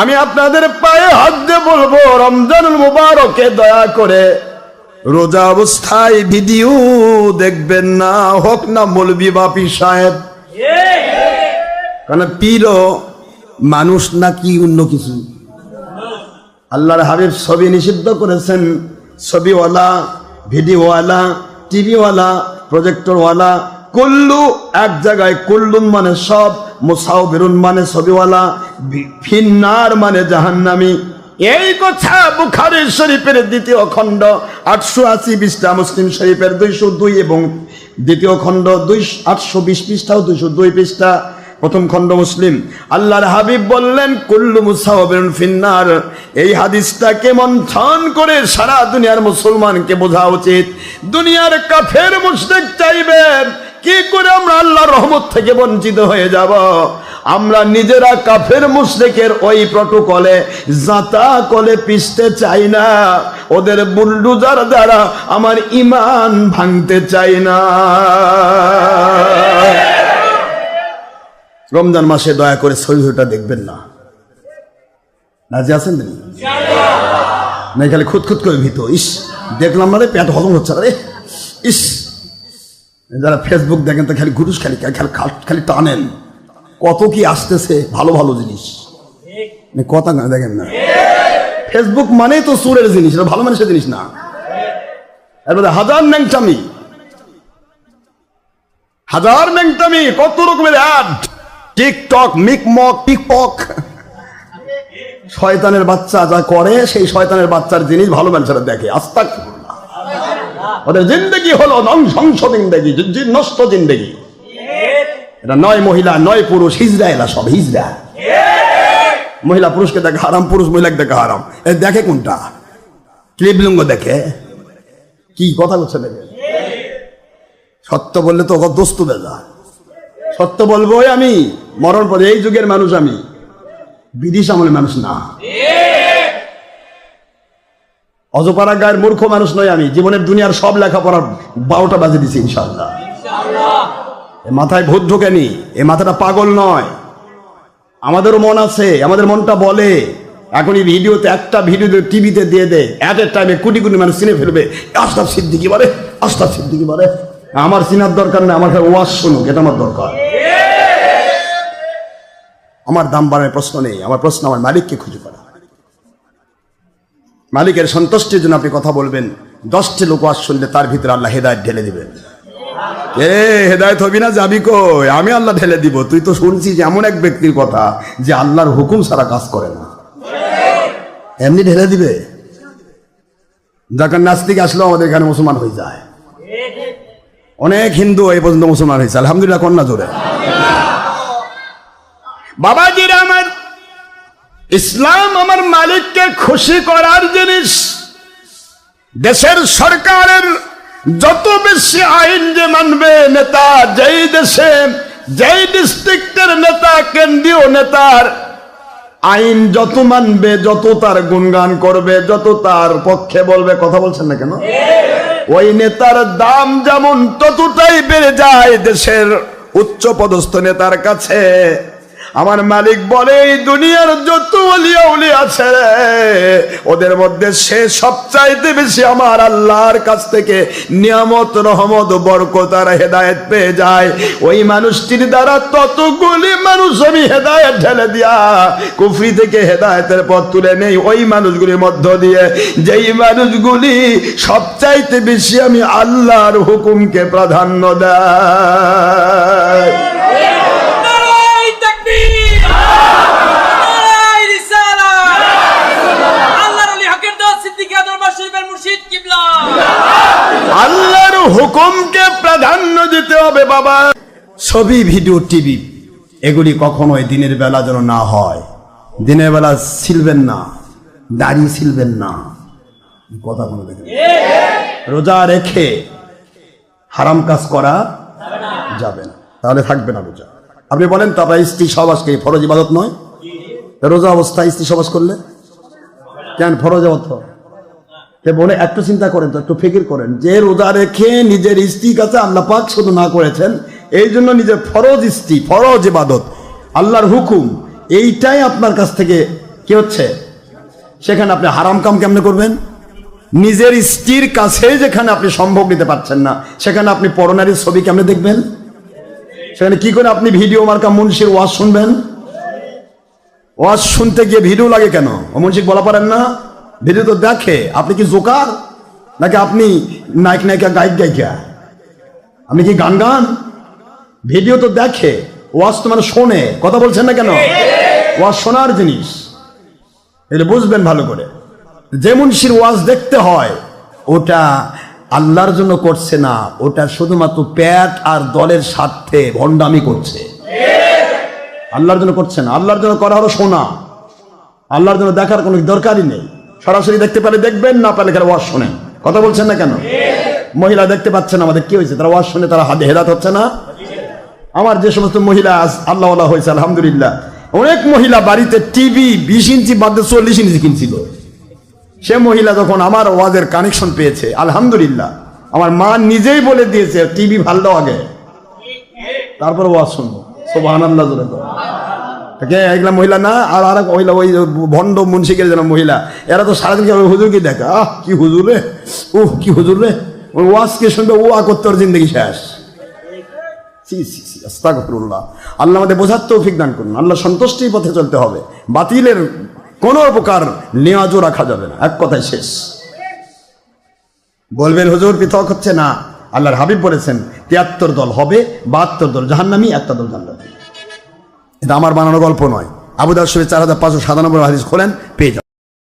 আমি আপনাদের পায়ে হাত দিয়ে বলব, রমজানুল মুবারকে দয়া করে রোজা অবস্থায় ভিডিও দেখবেন না, হোক না মৌলবি বাপি সাহেব। কারণ পীরও মানুষ নাকি অন্য কিছু? আল্লাহর হাবিব ছবি নিষিদ্ধ করেছেন, ছবিওয়ালা, ভিডিওওয়ালা, টিভিওয়ালা, প্রজেক্টরওয়ালা, কুল্লু এক জায়গায় কুল্লুন মানে সব মুসাউবিরুন মানে ছবিওয়ালা ফিন্নার মানে জাহান্নামি। এই কথা বুখারী শরীফের দ্বিতীয় খণ্ড, আটশো আশি পৃষ্ঠা, মুসলিম শরীফের দুইশো দুই এবং দ্বিতীয় খণ্ড দুই, আটশো বিশ পৃষ্ঠাও দুইশো দুই পৃষ্ঠা। প্রথম খণ্ড মুসলিম। আল্লাহর হাবিব বললেন, কুল্লু মুসাহবিন ফিন্নার। এই হাদিসটাকে মন্থন করে সারা দুনিয়ার মুসলমানকে বোঝা উচিত। দুনিয়ার কাফের মুশরিক চাইবেন কি করে আমরা আল্লাহর রহমত থেকে বঞ্চিত হয়ে যাব? আমরা নিজেরা কাফের মুশরিকের ওই প্রটোকলে জাতা কলে পিষতে চাই না। ওদের বুলডুজার দ্বারা আমার ইমান ভাঙতে চাই না। রমজান মাসে দয়া করে শরীরটা দেখবেন না। রাজি আছেন তিনি? না খালি খুদ খুদ করে ভিত। ইস, দেখলাম না রে পেট হজম হচ্ছে রে। ইস যারা ফেসবুক দেখেন তো খালি ঘুরুস, খালি খালি খালি- টানেন কত কি আসতেছে? ভালো ভালো জিনিস। কথা না, দেখেন না। ফেসবুক মানেই তো সুরের জিনিস, এটা ভালো মানুষের জিনিস না। এর মধ্যে হাজার ন্যাংটামি। হাজার ন্যাংটামি, কত রকমের অ্যাড টিকটক মিকমক টিকপক শয়তানের বাচ্চা যা করে, সেই শয়তানের বাচ্চার জিনিস ভালো মানুষেরা দেখে। আস্তাক ওদের জিন্দগি হলো ধ্বংস জিন্দগি নষ্ট জিন্দগি। এটা নয় মহিলা, নয় পুরুষ হিজরা এলা সব হিজরা মহিলা পুরুষকে দেখে হারাম, পুরুষ মহিলাকে দেখে হারাম। এ দেখে কোনটা? ক্লিবলিঙ্গ দেখে। কি কথা বলছে দেখে? সত্য বললে তো দোস্ত বেজা। সত্য বলব আমি, মরণ পরে এই যুগের মানুষ আমি। বিদেশ আমলের মানুষ না। অজপাড়া গায়ের মূর্খ মানুষ নয় আমি। জীবনের দুনিয়ার সব লেখাপড়ার বারোটা বাজে দিছি ইনশাল্লাহ মাথায় ভূত ঢোকেনি এ মাথাটা পাগল নয়। আমাদেরও মন আছে, আমাদের মনটা বলে। এখন এই ভিডিওতে একটা ভিডিও টিভিতে দিয়ে দে। অ্যাট এ টাইমে কোটি কোটি মানুষ চিনে ফেলবে। আস্তাব সিদ্দিকি বলে আস্তাব সিদ্দিকি বলে। আমার চিনার দরকার নেই, আমার ওয়াজ শুনুক, এটা আমার দরকার। আমার দাম বাড়ানোর প্রশ্ন নেই, আমার প্রশ্ন আমার মালিককে খুঁজে পাওয়া মালিকের সন্তুষ্টির জন্য আপনি কথা বলবেন। দশটি লোক আজ শুনলে তার ভিতরে আল্লাহ হেদায়ত ঢেলে দিবেন এ, হেদায়ত হবি না, যাবি কই? আমি আল্লাহ ঢেলে দিব। তুই তো শুনছিস এমন এক ব্যক্তির কথা যে আল্লাহর হুকুম ছাড়া কাজ করে না। এমনি ঢেলে দিবে? যখন নাস্তিক আসলো আমাদের এখানে মুসলমান হয়ে যায়। অনেক হিন্দু এই পর্যন্ত মুসলমান হয়েছে। আলহামদুলিল্লাহ, কন্যা জোরে। বাবাজিরা আমার ইসলাম আমার মালিককে খুশি করার জিনিস। দেশের সরকারের যত বেশি আইন যে মানবে নেতা, যেই দেশে, যেই ডিস্ট্রিক্টের নেতা, কেন্দ্রীয় নেতার আইন যত মানবে, যত তার গুণগান করবে, যত তার পক্ষে বলবে, কথা বলছেন না কেন? ওই নেতার দাম যেমন ততটাই বেড়ে যায় দেশের উচ্চ পদস্থ নেতার কাছে আমার মালিক বলে এই দুনিয়ার যত অলিয়া উলি আছে রে, ওদের মধ্যে সে সবচাইতে বেশি আমার আল্লাহর কাছ থেকে নিয়ামত রহমত বরকত আর হেদায়েত পেয়ে যায়। ওই মানুষটির দ্বারা ততগুলি মানুষ আমি হেদায়েত ঢেলে দিয়া কুফরি থেকে হেদায়েতের পথ তুলে নেই। ওই মানুষগুলির মধ্য দিয়ে যেই মানুষগুলি সবচাইতে বেশি আমি আল্লাহর হুকুমকে প্রাধান্য দেয় নারাই তাকবীর নারাই রিসালাত আল্লাহর আলী হকের দোয়া সিদ্দিকী দরবার শরীফের মুর্শিদ কিবলা আল্লাহর হুকুমকে প্রাধান্য দিতে হবে বাবা ছবি, ভিডিও, টিভি, এগুলি কখনোই দিনের বেলা যেন না হয়। দিনের বেলা ছিলবেন না, দাড়ি ছিলবেন না। কথা কোনো দেখেন রোজা রেখে হারাম কাজ করা যাবে না। তাহলে থাকবে না রোজা। আপনি বলেন, তো আপনার স্ত্রী সবাসকে ফরজ ইবাদত নয়? রোজা অবস্থায় স্ত্রী সবাস করলে? কেন, ফরজ অর্থ তে বলে, একটু চিন্তা করেন তো, একটু ফিকির করেন। যে রোজা রেখে নিজের স্ত্রীর কাছে আল্লাহ পাক শুধু না করেছেন এই জন্য নিজের ফরজ স্ত্রী ফরজ ইবাদত, আল্লাহর হুকুম, এইটাই আপনার কাছ থেকে কি হচ্ছে? সেখানে আপনি হারাম কাম কেমনে করবেন? নিজের স্ত্রীর কাছে যেখানে আপনি সম্ভব নিতে পারছেন না, সেখানে আপনি পরনারীর ছবি কেমনে দেখবেন? সেখানে কি করে আপনি ভিডিও মার্কা মুন্সির ওয়াজ শুনবেন? ওয়াজ শুনতে গিয়ে ভিডিও লাগে কেন? মুন্সিক বলা পারেন না, ভিডিও তো দেখে, আপনি কি জোকার? নাকি আপনি নায়ক নায়িকা গায়ক গায়িকা আপনি কি গান গান ভিডিও তো দেখে, ওয়াজ তো মানে শোনে, কথা বলছেন না কেন? ওয়াজ শোনার জিনিস। এটা বুঝবেন ভালো করে। যে মুন্সির ওয়াজ দেখতে হয়, ওটা আল্লাহর জন্য করছে না, ওটা শুধুমাত্র প্যাট আর দলের স্বার্থে ভণ্ডামি করছে। আল্লাহর জন্য করছে না, আল্লাহর জন্য করা হলো শোনা। আল্লাহর জন্য দেখার কোনো দরকারই নেই। সরাসরি দেখতে পেলে দেখবেন, না পেলে এখানে ওয়াজ শোনেন। কথা বলছেন না কেন? মহিলা দেখতে পাচ্ছেন আমাদের কি হয়েছে? তারা ওয়াজ শুনে, তারা হাতে হেদাত হচ্ছে না? আমার যে সমস্ত মহিলা আল্লাহ আল্লাহ হয়েছে, আলহামদুলিল্লাহ। অনেক মহিলা বাড়িতে টিভি বিশ ইঞ্চি বাদে চল্লিশ ইঞ্চি কিনছিল। সে মহিলা যখন আমার ওয়াজের কানেকশন পেয়েছে, আলহামদুলিল্লাহ। আমার মা নিজেই বলে দিয়েছে টিভি ভালো আগে। তারপর ওয়াজ শুনব। সোবাহান আল্লাহ জোরে এগুলা মহিলা না, আর আর মহিলা, ওই ভণ্ড মুন্সিকের যেন মহিলা, এরা তো সারাদিন হুজুরকে দেখে? আহ, কি হুজুর উহ, কি হুজুর রে। ওয়াজকে শুনবে? ও করতে জিন্দগি শেষ। আল্লাহ আমাদের বোঝার করুন। আল্লাহ সন্তুষ্টির পথে চলতে হবে। বাতিলের কোনো নেওয়াজও রাখা যাবে না। এক কথায় শেষ। বলবেন, হুজুর, পৃথক হচ্ছে না। আল্লাহর হাবিব বলেছেন, তিয়াত্তর দল হবে, বাহাত্তর দল জাহান্নামি, একটা দল জান্নাতি। এটা আমার বানানো গল্প নয়। আবুদার শরীফ চার হাজার পাঁচশো সাতানব্বই হাদিস খোলেন, পেয়ে যাবেন।